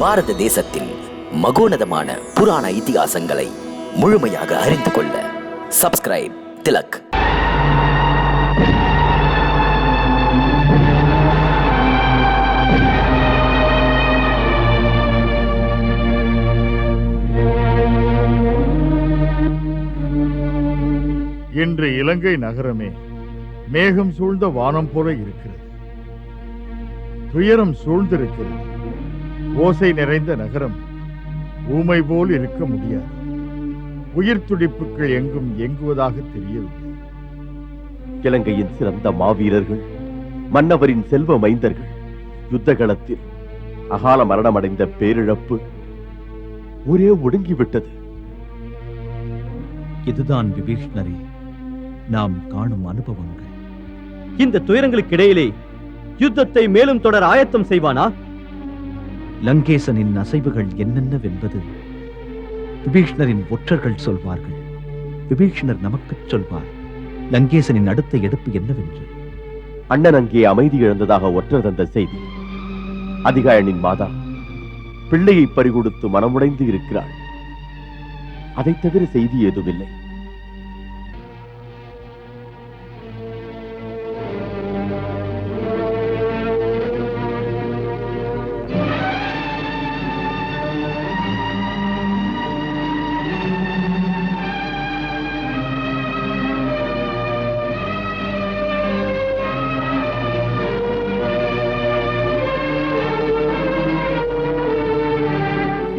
பாரத தேசத்தில் மகோனதமான புராண இதிகாசங்களை முழுமையாக அறிந்து கொள்ள சப்ஸ்கிரைப் திலக். இன்று இலங்கை நகரமே மேகம் சூழ்ந்த வானம் போல இருக்கிறது. துயரம் சூழ்ந்திருக்கிறது. ஓசை நிறைந்த நகரம் ஊமை போல் இருக்க முடியாது. உயிர் துடிப்புகள் எங்கும் எங்குவதாக தெரியவில்லை. இலங்கையின் சிறந்த மாவீரர்கள் மன்னவரின் செல்வ மைந்தர்கள் யுத்த களத்தில் அகால மரணமடைந்த பேரிழப்பு ஒரே ஒடுங்கிவிட்டது. இதுதான் விபீஷ்ணரே நாம் காணும் அனுபவங்கள். இந்த துயரங்களுக்கு இடையிலே யுத்தத்தை மேலும் தொடர ஆயத்தம் செய்வானா? லங்கேசனின் அசைவுகள் என்னென்னவென்பது விபீஷ்ணரின் ஒற்றர்கள் சொல்வார்கள். விபீஷ்ணர் நமக்கு சொல்வார் லங்கேசனின் அடுத்த எடுப்பு என்னவென்று? அண்ணன் அங்கே அமைதி இழந்ததாக ஒற்றர் தந்த செய்தி. அதிகாயனின் மாதா பிள்ளையை பறிகொடுத்து மனமுடைந்து இருக்கிறாள் அதைத் தவிர செய்தி ஏதுமில்லை.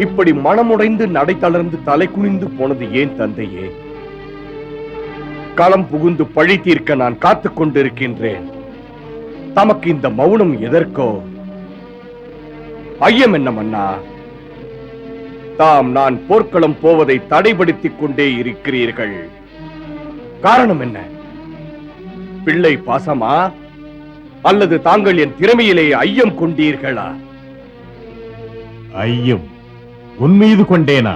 இப்படி மனமுடைந்து நடை தளர்ந்து தலை குனிந்து போனது ஏன் தந்தையே? களம் புகுந்து பழி தீர்க்க நான் காத்துக் கொண்டிருக்கின்றேன். தமக்கு இந்த மௌனம் எதற்கோ? ஐயம் என்ன மன்னா? தாம் நான் போர்க்களம் போவதை தடைபடுத்திக் கொண்டே இருக்கிறீர்கள். காரணம் என்ன? பிள்ளை பாசமா? அல்லது தாங்கள் என் திறமையிலே ஐயம் கொண்டீர்களா? ஐயம். உன் மீது கொண்டேனா?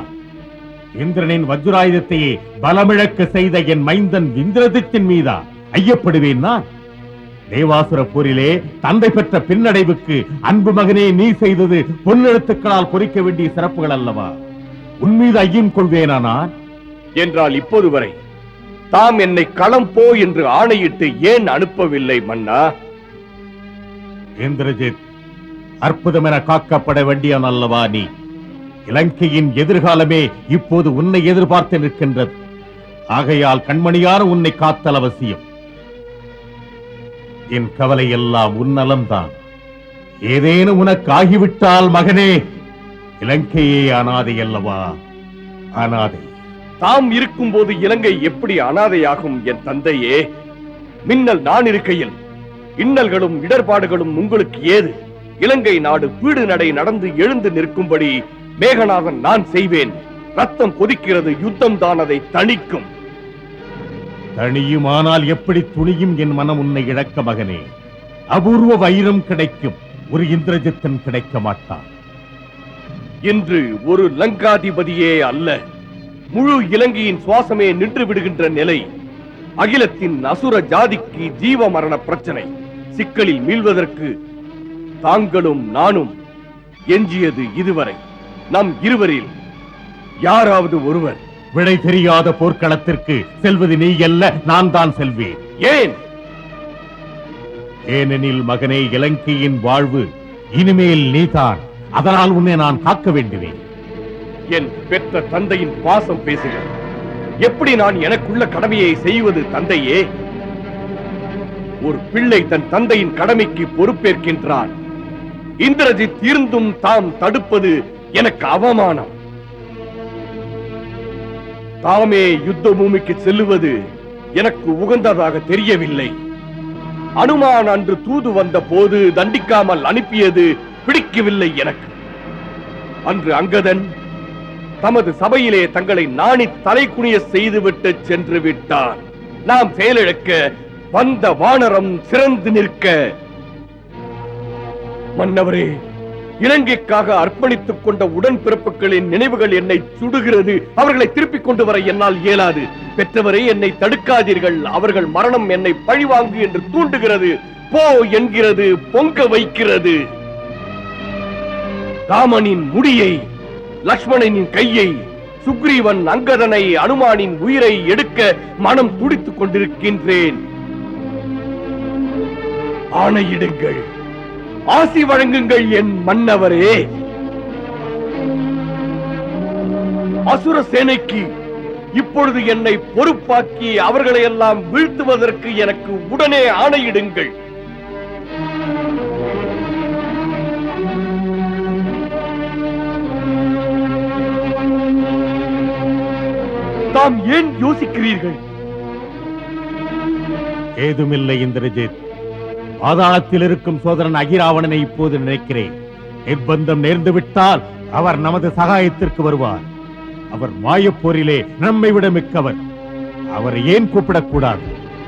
இந்திரனின் வஜ்ராயுதத்தையே பலமிழக்க செய்த என் மைந்தன் இந்திரதித்தின் மீதா? ஐயப்படுவேன் நான்? தேவாசுர போரிலே தந்தை பெற்ற பின்னடைவுக்கு அன்பு மகனே நீ செய்தது பொன்னெழுத்துக்களால் பொறிக்க வேண்டிய சிறப்புகள் அல்லவா? உன் மீது ஐயம் கொள்வேனா நான்? என்றால் இப்போது வரை தாம் என்னை களம் போ என்று ஆணையிட்டு ஏன் அனுப்பவில்லை மன்னா? இந்திரஜித் அற்புதமென காக்கப்பட வேண்டியவன் அல்லவா நீ? இலங்கையின் எதிர்காலமே இப்போது உன்னை எதிர்பார்த்து நிற்கின்றது. ஆகையால் கண்மணியார் உன்னை காத்தல் அவசியம். என் கவலை எல்லாம் உன்னலம்தான் ஏதேனும் உனக்கு ஆகிவிட்டால் மகனே இலங்கையே அனாதை அல்லவா? அனாதை. தாம் இருக்கும்போது இலங்கை எப்படி அனாதையாகும் என் தந்தையே? மின்னல் நான் இருக்கையில் இன்னல்களும் இடர்பாடுகளும் உங்களுக்கு ஏது? இலங்கை நாடு வீடு நடை நடந்து எழுந்து நிற்கும்படி மேகநாதன் நான் செய்வேன். ரத்தம் கொதிக்கிறது யுத்தம் தான் அதை தணிக்கும். தனியுமானால் எப்படி துணியும் என் மனம் உன்னை இழக்க மகனே? அபூர்வ வைரம் கிடைக்கும் ஒரு இந்திரஜித்தன் கிடைக்க மாட்டான். இன்று ஒரு லங்காதிபதியே அல்ல. முழு இலங்கையின் சுவாசமே நின்று விடுகின்ற நிலை. அகிலத்தின் அசுர ஜாதிக்கு ஜீவ மரண பிரச்சனை. சிக்கலில் மீள்வதற்கு தாங்களும் நானும் எஞ்சியது இதுவரை. நம் இருவரில் யாராவது ஒருவர் விடை தெரியாத போர்க்களத்திற்கு செல்வது நீ அல்ல நான் தான் செல்வேன். ஏன்? ஏனெனில் மகனே இலங்கையின் வாழ்வு இனிமேல் நீதான். அதனால் உன்னை நான் காக்க வேண்டுவேன். என் பெற்ற தந்தையின் பாசம் பேசுகிறேன் எப்படி நான் எனக்குள்ள கடமையை செய்வது தந்தையே? ஒரு பிள்ளை தன் தந்தையின் கடமைக்கு பொறுப்பேற்கின்றான். இந்திரஜித் இருந்தும் தாம் தடுப்பது எனக்கு அவமானம். தாமே யுத்த பூமிக்கு செல்லுவது எனக்கு உகந்ததாக தெரியவில்லை. அனுமான் அன்று தூது வந்த போது தண்டிக்காமல் அனுப்பியது பிடிக்கவில்லை எனக்கு. அன்று அங்கதன் தமது சபையிலே தங்களை நாணி தலைக்குனிய செய்துவிட்டு சென்று விட்டான். நாம் செயலிழக்க வந்த வானரம் சிறந்து நிற்க. மன்னவரே இலங்கைக்காக அர்ப்பணித்துக் கொண்ட உடன்பிறப்புகளின் நினைவுகள் என்னை சுடுகிறது. அவர்களை திருப்பிக் கொண்டு வர என்னால் இயலாது. பெற்றவரே என்னை தடுக்காதீர்கள். அவர்கள் மரணம் என்னை பழிவாங்கு என்று தூண்டுகிறது. போ என்கிறது பொங்க வைக்கிறது. ராமனின் முடியை லக்ஷ்மணனின் கையை சுக்ரீவன் அங்கதனை அனுமானின் உயிரை எடுக்க மனம் துடித்துக் கொண்டிருக்கின்றேன். ஆணையிடுங்கள். ஆசி வழங்குங்கள் என் மன்னவரே. அசுர சேனைக்கு இப்பொழுது என்னை பொறுப்பாக்கி அவர்களை எல்லாம் வீழ்த்துவதற்கு எனக்கு உடனே ஆணையிடுங்கள். தாம் ஏன் யோசிக்கிறீர்கள்? ஏதுமில்லை இந்திரஜித். பாதாளத்தில் இருக்கும் சோதரன் அகிராவணனை இப்போது நினைக்கிறேன். நிர்பந்தம் நேர்ந்து விட்டால் அவர் நமது சகாயத்திற்கு வருவார். அவர் மாயப்போரிலே நம்மை விட மிக்கவர். அவரை ஏன் கூப்பிடக்கூடாது?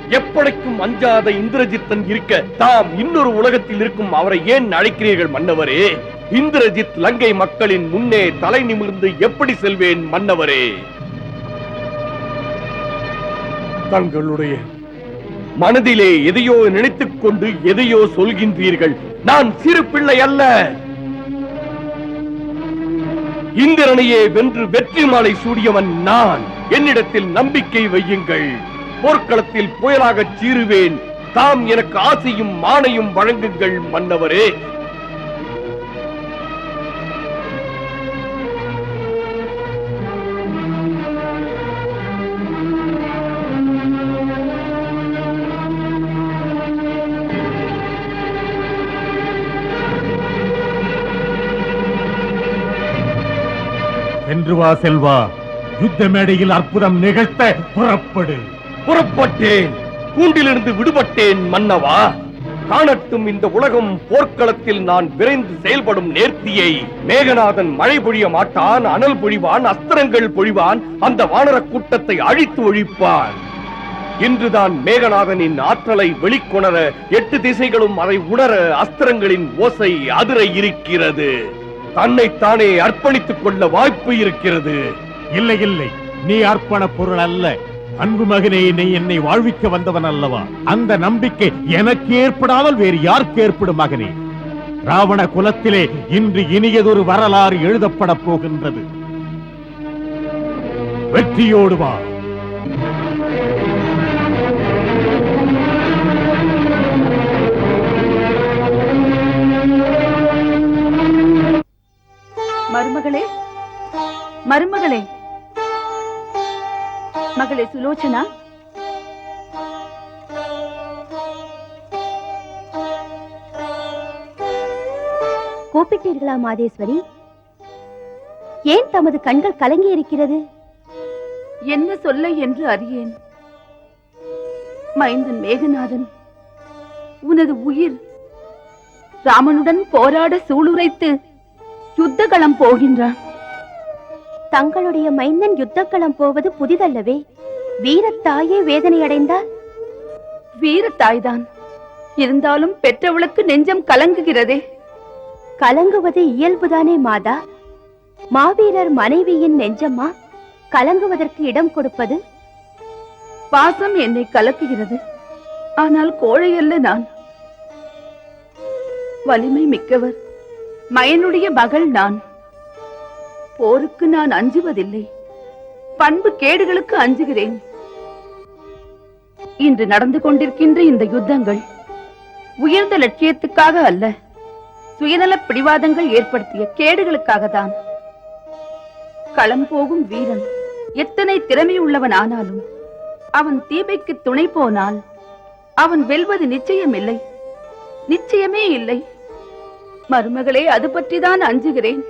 எப்படைக்கும் அஞ்சாத இந்திரஜித்தன் இருக்க தாம் இன்னொரு உலகத்தில் இருக்கும் அவரை ஏன் அழைக்கிறீர்கள் மன்னவரே? இந்திரஜித் லங்கை மக்களின் முன்னே தலை நிமிர்ந்து எப்படி செல்வேன் மன்னவரே? தங்களுடைய மனதிலே எதையோ நினைத்துக் கொண்டு எதையோ சொல்கின்றீர்கள். நான் சிறு பிள்ளை அல்ல. இந்திரனையே வென்று வெற்றி மாலை சூடியவன் நான். என்னிடத்தில் நம்பிக்கை வையுங்கள். போர்க்களத்தில் புயலாகச் சீறுவேன். தாம் எனக்கு ஆசையும் மானையும் வழங்குங்கள் மன்னவரே. வா செல்வா யுத்த மேடையில் அற்புதம் நிகழ்த்த புறப்படு. புறப்பட்டேன். கூண்டிலிருந்து விடுபட்டேன் மன்னவா. காணட்டும் இந்த உலகம் போர்க்களத்தில் நான் விரைந்து செயல்படும் நேர்த்தியை. மேகநாதன் மழை பொழிய மாட்டான் அனல் பொழிவான் அஸ்திரங்கள் பொழிவான் அந்த வானர கூட்டத்தை அழித்து ஒழிப்பான். இன்றுதான் மேகநாதனின் ஆற்றலை வெளிக்கொணர எட்டு திசைகளும் அதை உணர அஸ்திரங்களின் ஓசை அதிர இருக்கிறது. தன்னைத்தானே அர்ப்பணித்துக் கொள்ள வாய்ப்பு இருக்கிறது. இல்லை இல்லை. நீ அர்ப்பண பொருள் அல்ல. அன்பு மகனே நீ என்னை வாழ்விக்க வந்தவன் அல்லவா? அந்த நம்பிக்கை எனக்கு ஏற்படாமல் வேறு யாருக்கு ஏற்படும் மகனே? ராவண குலத்திலே இன்று இனியதொரு வரலாறு எழுதப்பட போகின்றது. வெற்றியோடு வா. மருமகளே? மருமகளே. மகளே சுலோச்சனா? கூப்பிட்டீர்களா மாதேஸ்வரி? ஏன் தமது கண்கள் கலங்கி இருக்கிறது? என்ன சொல்ல என்று அறியேன். மைந்தன் மேகநாதன் உனது உயிர் ராமனுடன் போராட சூளுரைத்து யுத்தகளம் போகின்றான் தங்களுடைய மைந்தன் யுத்தக்களம் போவது புதிதல்லவே. வீரத்தாயே வேதனை அடைந்தால்? வீரத்தாய்தான். இருந்தாலும் பெற்றவளுக்கு நெஞ்சம் கலங்குகிறதே. கலங்குவது இயல்புதானே மாதா? மாவீரர் மனைவியின் நெஞ்சம்மா கலங்குவதற்கு இடம் கொடுப்பது? பாசம் என்னை கலக்குகிறது. ஆனால் கோழை அல்ல நான். வலிமை மிக்கவர். மயனுடைய மகள் நான். போருக்கு நான் அஞ்சுவதில்லை. பண்பு கேடுகளுக்கு அஞ்சுகிறேன். இன்று நடந்து கொண்டிருக்கின்ற இந்த யுத்தங்கள் உயர்ந்த லட்சியத்துக்காக அல்ல சுயநலப் பிடிவாதங்கள் ஏற்படுத்திய கேடுகளுக்காக தான் களம் போகும் வீரன் எத்தனை திறமை உள்ளவன் ஆனாலும் அவன் தீமைக்கு துணை போனால் அவன் வெல்வது நிச்சயமில்லை. நிச்சயமே இல்லை. மருமகளே அது பற்றிதான் அஞ்சுகிறேன்.